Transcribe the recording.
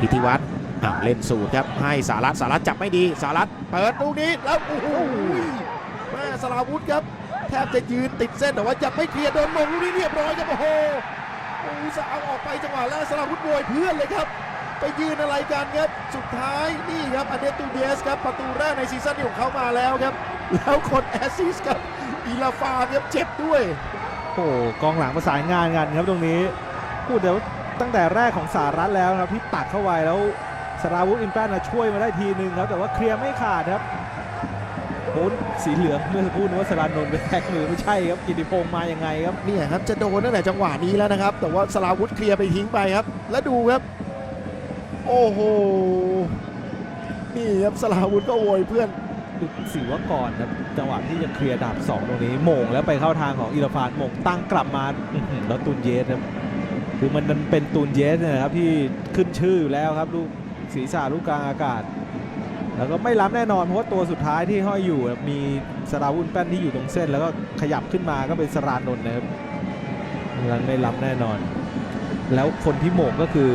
พิธีวัฒน์อะเล่นสูตรครับให้สารัตสารัตจับไม่ดีสารัตเปิดลูกนี้แล้วโอ้โหแม่สลาวุธครับแทบจะยืนติดเส้นแต่ว่ายังไม่เคลียร์โดนมงลูกนี้เรียบร้อยครับโอ้โหโอ้สาวออกไปจังหวะแรกสลาวุธโวยเพื่อนเลยครับ ไปยืนอะไรกันครับสุดท้ายนี่ครับอเดตูเดียสครับประตูแรกในซีซั่นของเขามาแล้วครับ แล้วคนแอสซิสครับอีลาฟาครับเจ็บด้วยโอ้โหกองหลังประสานงานกันครับตรงนี้พูดเดี๋ยว ตั้งแต่แรกของสารัฐแล้วนะครับที่ตักเข้าไปแล้วสราวุธอินแปนนะช่วยมาได้ทีนึงครับแต่ว่าเคลียร์ไม่ขาดครับโอ้สีเหลืองเมื่อสักครู่นึกว่าสรานนท์ไปแทกมือไม่ใช่ครับกิติพงษ์มายังไงครับเนี่ยครับจะโดนตั้งแต่จังหวะนี้แล้วนะครับ แต่ว่าสลาวุธเคลียร์ไปทิ้งไปครับ แล้วดูครับ โอ้โหนี่ครับสลาวุธก็โวยเพื่อนดูสีว่าก่อนครับจังหวะที่จะเคลียร์ดาบสองตรงนี้โหม่งแล้วไปเข้าทางของอิราฟานโหม่งตั้งกลับมาอื้อหือแล้วตูนเยสครับ คือมันเป็นตูนเยสเนยนะครับที่ขึ้นชื่ออยู่แล้วครับลูกศีรษะลูกกลางอากาศ แล้วก็ไม่ล้ำแน่นอนเพราะว่าตัวสุดท้ายที่ห้อยอยู่มีสราวุนแป้นที่อยู่ตรงเส้น แล้วก็ขยับขึ้นมาก็เป็นสรานนท์นะครับนั้นไม่ล้ำแน่นอน แล้วคนที่โหมกก็คือ